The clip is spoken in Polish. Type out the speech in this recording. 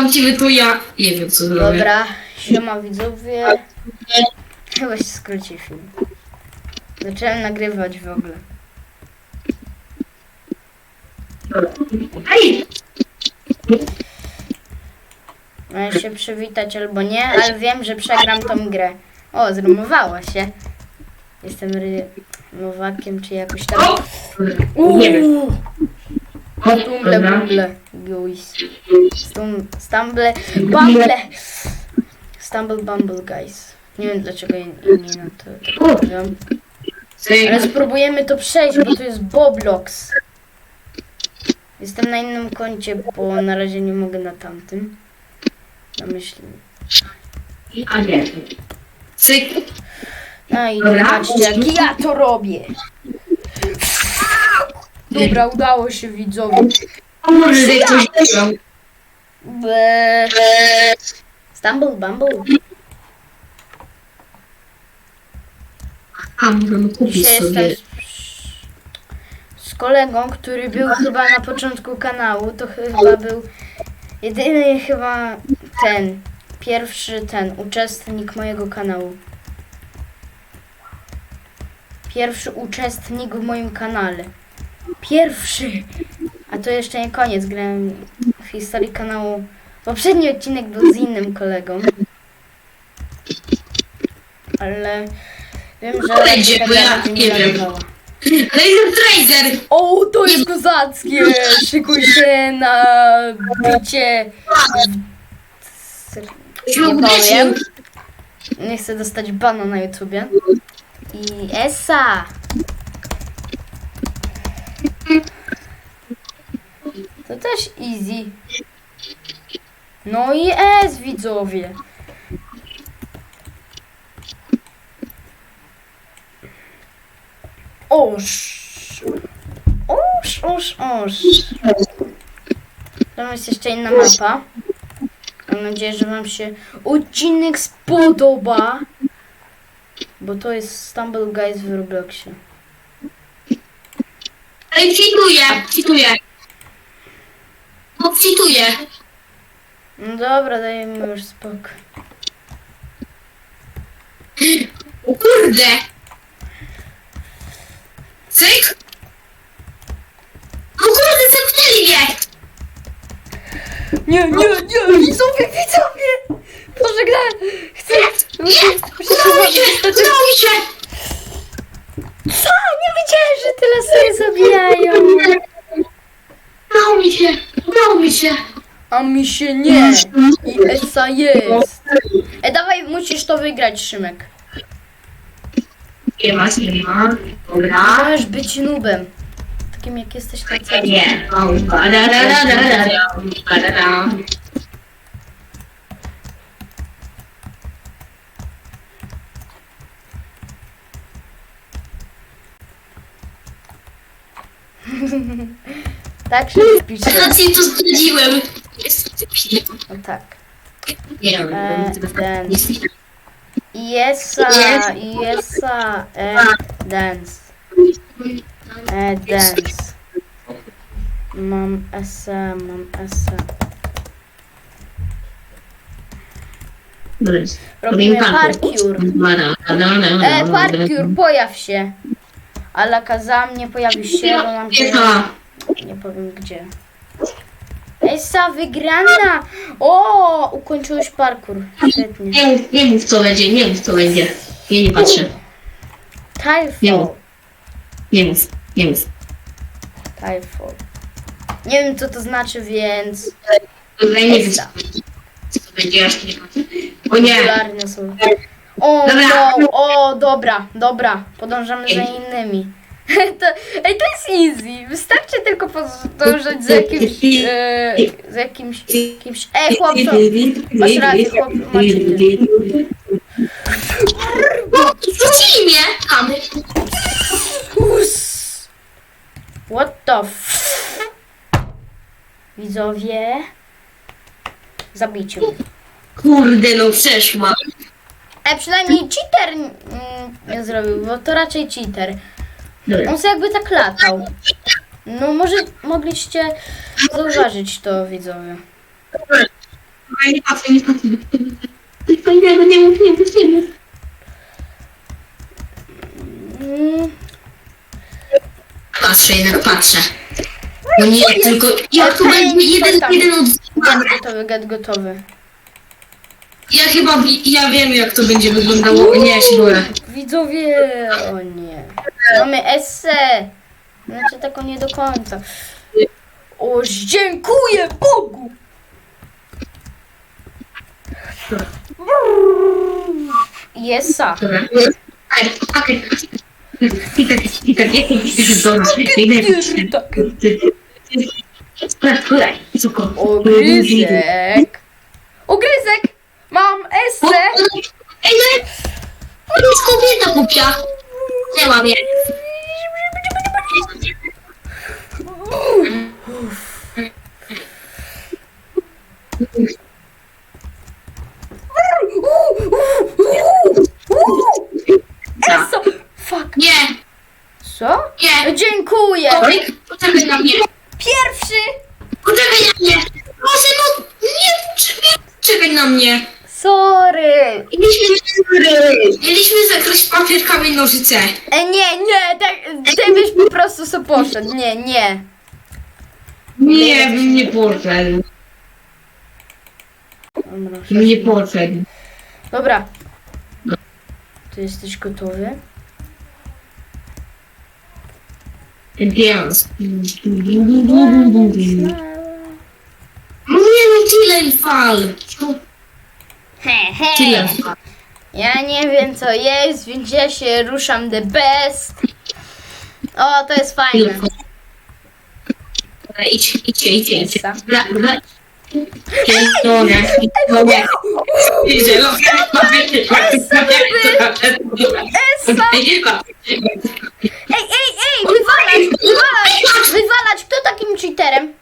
prawdziwy, to ja nie wiem co zrobię. Dobra, siema widzowie. Chyba się skróci film. Zacząłem nagrywać w ogóle. Ej! Możesz się przywitać albo nie, ale wiem, że przegram tą grę. O, zrymowało się. Jestem rymowakiem, czy jakoś tam. O! Nie wiem. Uuu, dobra. bumble, guys. Stum, stumble, bumble. Stumble, bumble, guys. Nie wiem dlaczego inni na to. Ale spróbujemy to przejść, bo to jest Boblox. Jestem na innym koncie, bo na razie nie mogę na tamtym. Na myśli. A nie. Cyk. No i zobaczcie, jak ja to robię. Dobra, udało się widzowie. Wygrał? Be... Stumble, bumble. A możemy kupić Dzisiaj sobie. jestem z kolegą, który był chyba na początku kanału. To chyba był jedyny chyba ten, pierwszy ten uczestnik mojego kanału. Pierwszy uczestnik w moim kanale. Pierwszy! A to jeszcze nie koniec, grałem w historii kanału. Poprzedni odcinek był z innym kolegą. Ale wiem, że Będzie, bo ja nie wiem. Laser Tracer! O, to jest kozackie! Szykuj się na bicie. Nie powiem. Nie chcę dostać bana na YouTubie. I Esa! Też easy. No i S widzowie. Oż. Oż, oż, oż. Tam jest jeszcze inna mapa. Mam nadzieję, że Wam się odcinek spodoba. Bo to jest Stumble Guys w Robloxie. Ej, cheatuję, cheatuję. No, cheatuję. No dobra, dajemy już spokój. O kurde! Cyk! O kurde, zamknęli mnie! Nie, nie, nie, widzowie, widzowie! Pożegnałem! Chcę... Nie! Udało mi się! Udało mi się! Co? Nie wiedziałem, że tyle sobie zabijają! Udało mi się! Mi się! A mi się nie! I Esa jest! E, dawaj, musisz to wygrać, Szymek. Nie ma, nie ma. Dobra. Możesz być nubem. Takim jak jesteś na co dzień. Nie. Tak się pisze. Rację to zdradziłem. No tak. Nie wiem, E, ten. nie Yesa, yesa, e, dance. E, dance. Mam esa, mam esa. Robimy parkour. E, parkour, pojaw się. Ale kazałam nie pojawić się, bo mam Esa. Nie powiem gdzie. Esa, wygrana! O, ukończyłeś parkour. Świetnie. Nie nie mów co będzie, nie mów co będzie. Ja nie patrzę. Nie Typhoon. mów. Nie mów, nie mów. Typhoon. Nie wiem co to znaczy, więc nie wiem co to będzie, aż nie patrzę. O nie! popularne są. O Dobra. no, o dobra, dobra. Podążamy za innymi. To, ej, to jest easy. Wystarczy tylko podążać za jakimś, e, za jakimś, jakimś, ej chłopco, masz rację, chłop, macie Wrócili mnie! Tam. Us. What the f... Widzowie. Zabijcie mnie. Kurde, no przeszła. E, przynajmniej cheater mm, nie zrobił, bo to raczej cheater. On sobie jakby tak latał. No może mogliście zauważyć to, widzowie. nie patrzę, nie patrzę. Tylko nie, no nie mów, nie mów, nie mów. Mm, Patrzę, jednak patrzę. No nie, tylko jak to będzie jeden, jeden od Gad gotowy, gad gotowy. Ja chyba, wi- ja wiem jak to będzie wyglądało. Nie, ja się boję. Widzowie, o nie. Mamy esse. Znaczy tako nie do końca. O, dziękuję Bogu. Jesa. Dobra. Okej. Peter, Peter, jak do nas? Tutaj, cuko. Ogryzek. Ogryzek. Esse. Ej, no, to jest kobieta głupia. Nie mam jej. Eso. Fuck. Nie, Co? nie. Dziękuję. Oj, poczekaj na mnie. Pierwszy. Poczekaj na mnie. Proszę, no, nie, czekaj, czekaj na mnie. Sorry. Mieliśmy, zagrać w papier, kamień, nożyce. E, nie, nie, tak, byś po prostu so poszedł. Nie, nie. Nie, bym nie poszedł. Dobra. Bym nie poszedł. Dobra. Ty jesteś gotowy? No nie, no tyle fal. He, he. Ja nie wiem co jest, więc ja się ruszam the best. O, to jest fajne. Dobra, idź, idźcie, idźcie. Esa. Dobra. Zielone. Ej, ej, ej, wywalać, wywalać, wywalać. Kto takim cheaterem?